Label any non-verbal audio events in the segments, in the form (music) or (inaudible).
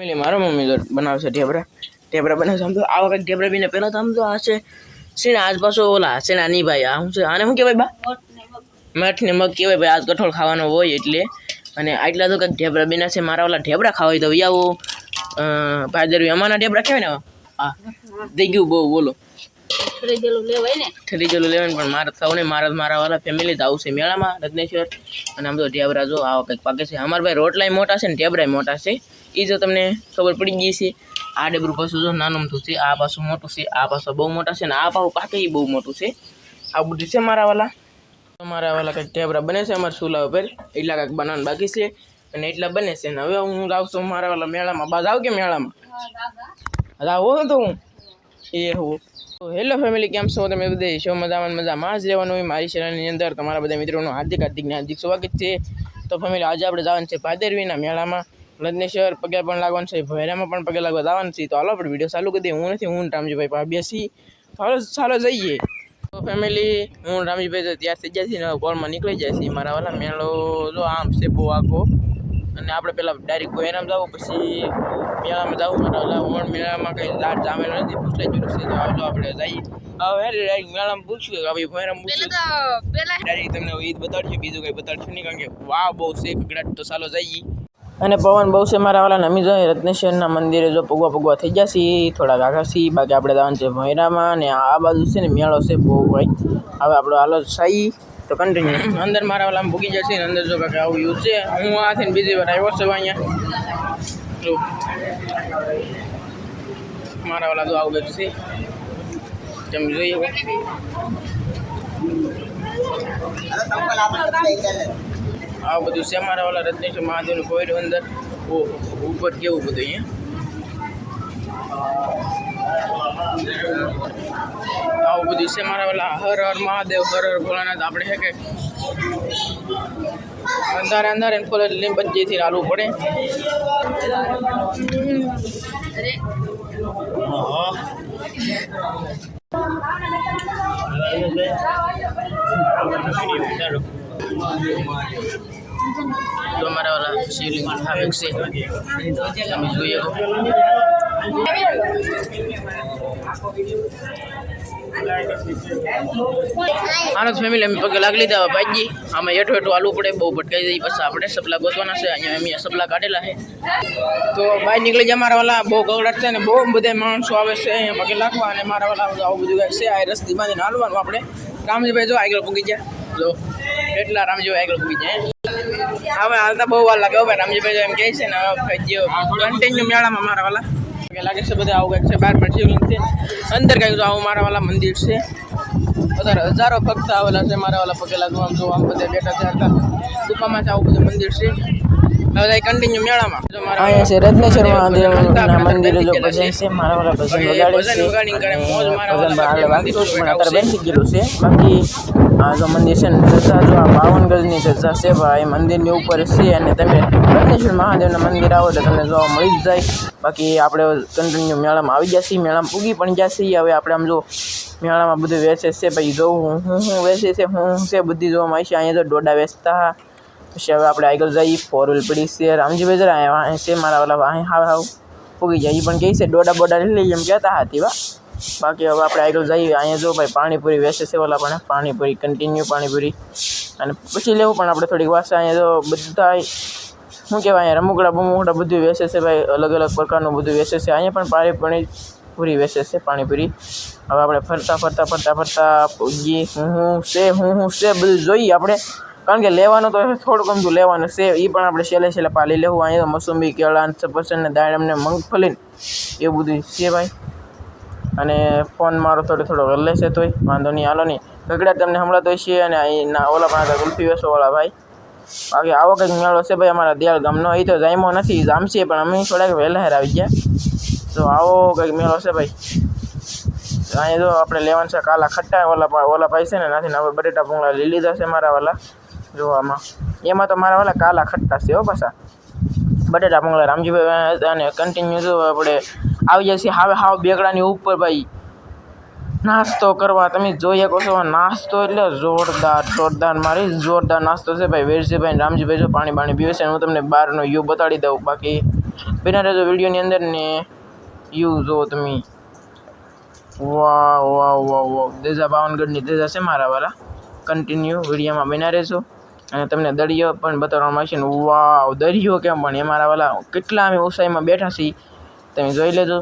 પેલી મારો મમ્મી બનાવશે ઢેબરા. ઢેબરા બનાવશે. આમ તો આ વખત ઢેબરા બીને પહેલાં તો આમ તો આ છે આજ પાછો ઓલા શેણા નહીં ભાઈ, આ શું છે? આને શું કહેવાય બા? મઠ ને મગ કહેવાય ભાઈ, આજ કઠોળ ખાવાનો હોય એટલે. અને આટલા તો કંઈક ઢેબરા બીના છે. મારા ઓલા ઢેબરા ખાવા હોય તો આવો. ભાજરવી અમારા ઢેબરા કહેવાય ને હા. થઈ ગયું, બહુ, બોલો. ખરીદેલું લેવાય ને. પણ મારા સૌને મારા મારા વાળા ફેમિલી જ આવશે મેળામાં રત્નેશ્વર. અને આમ તો ઢેબરા જો આવા કંઈક પાકે છે. અમારા ભાઈ રોટલાય મોટા છે ને ઢેબરાય મોટા છે. એ જો તમને ખબર પડી ગઈ છે આ ડેબરું પાછું જો નાનું મોટું છે આ પાછું મોટું છે આ પાછું બહુ મોટા છે ને આ પાછું પાકે એ બહુ મોટું છે. આ બધું છે મારા વાલા મારા વાલા કંઈક ઢેબરા બને છે અમારા ચૂલા ઉપર. એટલા કંઈક બનાવવાનું બાકી છે. અને એટલા બને છે ને હવે હું છું મારા વાલા મેળામાં. બાજ આવ કે મેળામાં? આવો તો હું. એ હું. હેલો ફેમિલી, કેમ છો? તમે બધે શો મજામાં મજામાં? જ રહેવાનું હોય મારી ચેનલની અંદર. તમારા બધા મિત્રોનું હાર્દિક હાર્દિક હાર્દિક સ્વાગત છે. તો ફેમિલી, આજે આપણે જવાનું છે ભાદરવીના મેળામાં. લગ્નેશ્વર પગે પણ લાગવાનું છે ભૈરામાં પણ પગે લાગવા જવાનું છે. તો હાલો, આપણે વીડિયો ચાલુ કરી દઈએ. હું નથી, હું રામજીભાઈ પા બેસી. ચાલો ચાલો જઈએ. તો ફેમિલી, હું રામજીભાઈ તો ત્યાં થઈ જાય છે ને કોળમાં નીકળી જાય છે મારા વાલા મેળો, જો આમ છે બહુ આખો અને આપણે પહેલાં ડાયરેક્ટ ભોયરામ જવું પછી મેળામાં જવું મારા ઓલા ઓણ મેળામાં કંઈ લાટ જામેલો નથી પૂછલાઈ ગયું છે તો આવજો આપણે જઈએ. હવે ડાયરેક્ટ મેળામાં પૂછ્યું કે ભાઈ ભોયરામ પૂછ્યું. ડાયરેક્ટ તમને ઈદ બતાડશે બીજું કંઈ બતાડશું નહીં કારણ કે વાહ બહુ છે કકડાટ તો ચાલો જઈએ. અને પવન બહુ છે મારા વાળા નમી જાય રત્નેશ્વરના મંદિરે જો પગવા પગવા થઈ જશે થોડાક આગળ છીએ બાકી આપણે જવાનું છે ભૈરામાં ને આ બાજુ છે ને મેળો છે બહુ ભાઈ હવે આપણો હાલો સાઈ તો કન્ટિન્યુ (laughs) અંદર મારા વાળા ભૂગી જશે ને અંદર જો કાંઈ આવું યુઝ છે. હું આથી બીજી વાર આવ્યો છું અહીંયા. મારા વાળા તો આવું કંઈક છે. તમે જોઈએ. આવું બધું છે મારા વાળા રત્નેશ્વર મહાદેવનું કોયડું અંદર? ઉપર કેવું બધું અહીંયા? આવું બધું છે મારા પેલા હર હર મહાદેવ, હર હર ભોળાનાથ. આપણે છે કે અંધારે અંધારે ફોલે લીંબજીથી હાલવું પડે. તો અમારા વાળા શિવલિંગ આવે છે. તમે જોઈએ તો. આનો ફેમિલી અમે પગે લાગી લીધા ભાઈજી આમાં હેઠો હેઠો હાલવું પડે, બહુ ભટકાઈ જાય. પછી આપણે સપલા ગોતવાના છે, અહીંયા અમે સપલા કાઢેલા છે. તો બહાર નીકળી જાય મારા વાલા, બહુ ગવડાટ છે ને, બહુ બધા માણસો આવે છે, અહીંયા પગે લાગવા અને મારા વાલા આવું બધું કાંઈ છે, આ રસ્તી બાંધીને હાલવાનું આપણે. રામજીભાઈ જો આગળ પૂગી જાય જો, એટલા રામજીભાઈ આગળ પૂગી જાય હવે હાલતા બહુ વાર લાગે ભાઈ, રામજીભાઈ એમ કહે છે ને કન્ટિન્યુ મેળામાં મારા વાલા. લાગે છે બધા આવું કંઈક છે બહાર પણ શિવલિંગ છે. અંદર કંઈક જો આવું મારા વાલા મંદિર છે. વધારે હજારો ભક્ત આવેલા છે મારા વાલા પગે લાગુ આમ જો આમ બધા બેઠા છે હતા. ગુફામાં છે આવું બધું મંદિર છે. હવે કન્ટિન્યુ મેળામાં. જો અહીંયા છે રત્નેશ્વર મહાદેવના મંદિરે જો ભજન છે મારા વાળા ભજન વગાડે છે. વગાડીને કરે મોજ મારા ભજન વાલા વાગતું પણ અત્યારે બેસી ગયેલું છે. બાકી આ જો મંદિર છે ને ધજા જો આ બાવન ગજની ધજા છે ભાઈ મંદિરની ઉપર છે અને તમે રત્નેશ્વર મહાદેવના મંદિર આવો તો તમને જોવા મળી જ જાય. બાકી આપણે કન્ટિન્યુ મેળામાં આવી જશે મેળામાં પૂગી પણ જશે હવે આપણે આમ જો મેળામાં બધું વેચે છે ભાઈ જોવું હું હું વેચે છે, હું હું છે, બધી જોવા મળશે. અહીંયા તો ડોડા વેચતા પછી હવે આપણે આગળ જઈએ ફોર વ્હીલ પડી છે. રામજીભાઈ જરા અહીંયા અહીં છે, મારા ઓલા અહીં હાવ હાવ પૂગી જાય એ પણ કહે છે, ડોડા બોડા લઈ લઈએ એમ કહેતા હતી વા બાકી હવે આપણે આગળ જઈએ. અહીંયા જો ભાઈ પાણીપુરી વેચે છે ઓલા પણ. પાણીપુરી કન્ટિન્યુ પાણીપુરી. અને પછી લેવું પણ આપણે થોડીક વાસે અહીંયા જો બધા શું કહેવાય, અહીંયા રમકડા બમકડા બધું વેચે છે ભાઈ. અલગ અલગ પ્રકારનું બધું વેચે છે. અહીંયા પણ પાણી પૂરી વેચે છે, પાણીપુરી. હવે આપણે ફરતા ફરતા ફરતા ફરતા પૂગી હું હું છે, હું હું છે, બધું જોઈએ આપણે. કારણ કે લેવાનું તો થોડું ગમતું લેવાનું છે. એ પણ આપણે છેલ્લે છેલ્લે પાલી લેવું. અહીંયા મોસંબી, કેળા સફરસન ને દાડમ ને મગફળી એવું બધું છે ભાઈ. અને ફોન મારો થોડો થોડો વહેલે છે તોય, વાંધો નહીં, હાલો નહીં. ગગડા તમને હમણાં તો છે અને અહીંના ઓલા પણ હતા ગુલ્ફી વેસોવાળા ભાઈ. બાકી આવો કંઈક મેળો છે ભાઈ અમારા દિયાળ ગામનો. એ તો જામ્યો નથી જામશે પણ અમે થોડાક વહેલા હેર આવી ગયા. તો આવો કંઈક મેળો છે ભાઈ. અહીંયા જો આપણે લેવાનું છે કાલા ખટ્ટા, ઓલા ઓલા ભાઈ છે ને નાથી આપણે બટેટા ભૂંગળા લઈ લીધા છે મારા વાલા. જોવામાં એમાં તો મારા વાલા કાલા ખટ્ટા છે હો પાછા. બટેટા ભૂંગળા રામજીભાઈ અને કન્ટિન્યુ જો આપણે આવી છે હાવે હાવ બેગડાની ઉપર ભાઈ. નાસ્તો કરવા તમે જોઈ શકો છો. નાસ્તો એટલે જોરદાર જોરદાર, મારી જોરદાર નાસ્તો છે ભાઈ. વેરજીભાઈ રામજીભાઈ જો પાણી પાણી પીવે છે, હું તમને બહારનો યુ બતાડી દઉં. બાકી બિના રહેજો વિડીયોની અંદર ને યુ જો તમે. વાહ વાહ વાહ વાહ દેજા પાવનગઢની દેજા છે મારા વાળા કન્ટિન્યુ વિડીયોમાં બિના રહેજો. અને તમને દરિયો પણ બતાવવામાં આવશે ને વાવ, દરિયો કેમ પણ એ મારા વાળા કેટલા અમે ઊંચાઈમાં બેઠા છીએ. તમે જોઈ લેજો.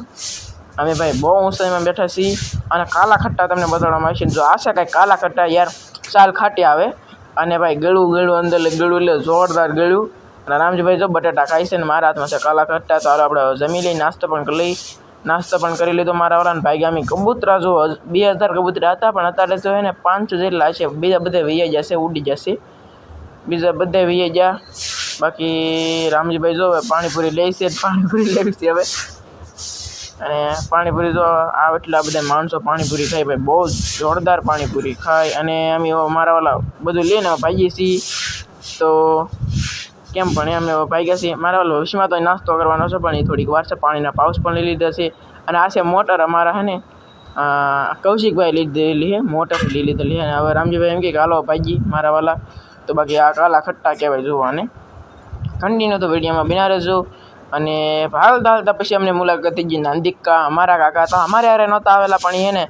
અમે ભાઈ બહુ ઊંચાઈમાં બેઠા છીએ અને કાલા ખટ્ટા તમને બતાવવામાં આવશે જો આશા કાંઈ કાલા ખટ્ટા યાર ચાલ ખાટી આવે. અને ભાઈ ગળું ગળું અંદર ગળું એટલે જોરદાર ગળ્યું અને રામજીભાઈ જો બટાટા ખાય છે ને મારા હાથમાં છે કાલા ખટ્ટા. તો આપણે જમી લઈ નાસ્તો પણ લઈ નાસ્તો પણ કરી લીધો મારા વાળાને. ભાઈ ગામી કબૂતરા જો બે હજાર કબૂતરા હતા, પણ અત્યારે જો એને પાંચસો જેટલા છે. બીજા બધા વૈયા જશે ઉડી જશે બીજા બધા વૈયા ગયા. બાકી રામજીભાઈ જો પાણીપુરી લે છે, પાણીપુરી લેવી છે હવે. અને પાણીપુરી તો આ એટલા બધા માણસો પાણીપુરી ખાય ભાઈ, બહુ જોરદાર પાણીપુરી ખાય. અને અમે મારા વાલા બધું લઈને પાઈએ છીએ. તો કેમ પણ અમે હવે ગયા છીએ. મારા વાલા ભવિષ્યમાં તો નાસ્તો કરવાનો છે, પણ એ થોડીક વાર છે, પાણીના પાઉસ પણ લઈ લીધા છે. અને આ છે મોટર અમારા, હે ને? કૌશિકભાઈ લીધેલી છે, મોટર લઈ લીધેલી છે. અને હવે રામજીભાઈ એમ કે, હાલો ભાગી મારા વાલા. તો બાકી આ કાલા ખટ્ટા કહેવાય જોવાને. કન્ટિન્યુ તો વિડીયોમાં બિના રહેજો. અને હાલતા હાલતા પછી અમને મુલાકાત થઈ ગઈ નાંદિકા, અમારા કાકા હતા અમારે હારે નહોતા આવેલા, પણ એને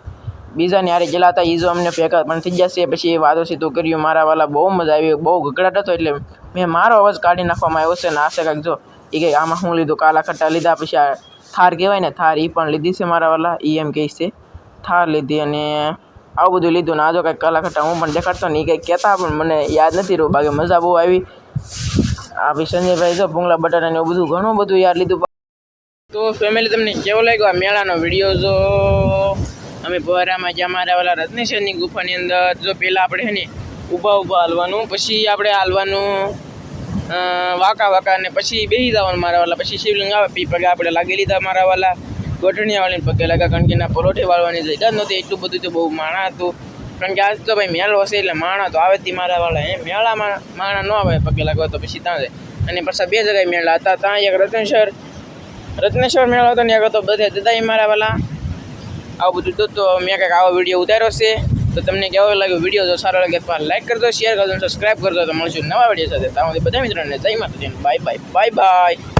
બીજાને હારે ગયેલા હતા એ અમને ભેગા પણ થઈ જશે પછી એ વાદો સીધું કર્યું, મારા વાલા બહુ મજા આવી, બહુ ગગડાટ હતો એટલે મેં મારો અવાજ કાઢી નાખવામાં આવ્યો છે ને આશે કાંઈક જો એ કંઈક આમાં શું લીધું, કાલા ખટ્ટા લીધા, પછી આ થાર કહેવાય ને, થાર એ પણ લીધી છે મારા વાલા એ એમ કહે છે, થાર લીધી અને આવું બધું લીધું ને આજો કંઈક કાલા ખટ્ટા હું પણ દેખાડતો ને એ કંઈક કહેતા પણ મને યાદ નથી રહ્યું, બાકી મજા બહુ આવી. આ ભાઈ સંજયભાઈ જો ભૂંગળા બટાટા ને એવું બધું ઘણું બધું યાર લીધું. તો ફેમિલી તમને કેવો લાગ્યો આ મેળાનો વીડિયો જો? અમે પોરામાં જ્યાં મારા વાલા રત્નેશ્વરની ગુફાની અંદર જો પહેલાં આપણે છે ને ઊભા ઊભા હાલવાનું, પછી આપણે હાલવાનું વાંકા વાંકા ને પછી બેસી જવાનું મારા વાલા પછી શિવલિંગ આવે પી પગે આપણે લાગી લીધા મારા વાલા ગોઠણિયા વાળીને પગે લાગ્યા, કારણ કે એના પરોઠે વાળવાની જગ્યા જ નહોતી, એટલું બધું તો બહુ માણા હતું. કારણ કે આજ તો ભાઈ મેળો હશે એટલે માણા તો આવે તી મારા વાળા. એ મેળામાં માણા ન આવે પગે લાગો તો પછી ત્યાં જાય. અને પાછા બે જગ્યાએ મેળા હતા. ત્યાં એક રત્નેશ્વર રત્નેશ્વર મેળો હતો ને એક હતો બધે જતા મારા વાળા. આવું બધું તો તો મેં કંઈક આવો વીડિયો ઉતાર્યો છે. તો તમને કેવો લાગ્યો વીડિયો? જો સારો લાગે તો લાઈક કરજો, શેર કરજો સબસ્ક્રાઈબ કરજો. તો મળશું નવા વીડિયો સાથે. ત્યાં બધા મિત્રોને જય માતાજી બાય બાય બાય બાય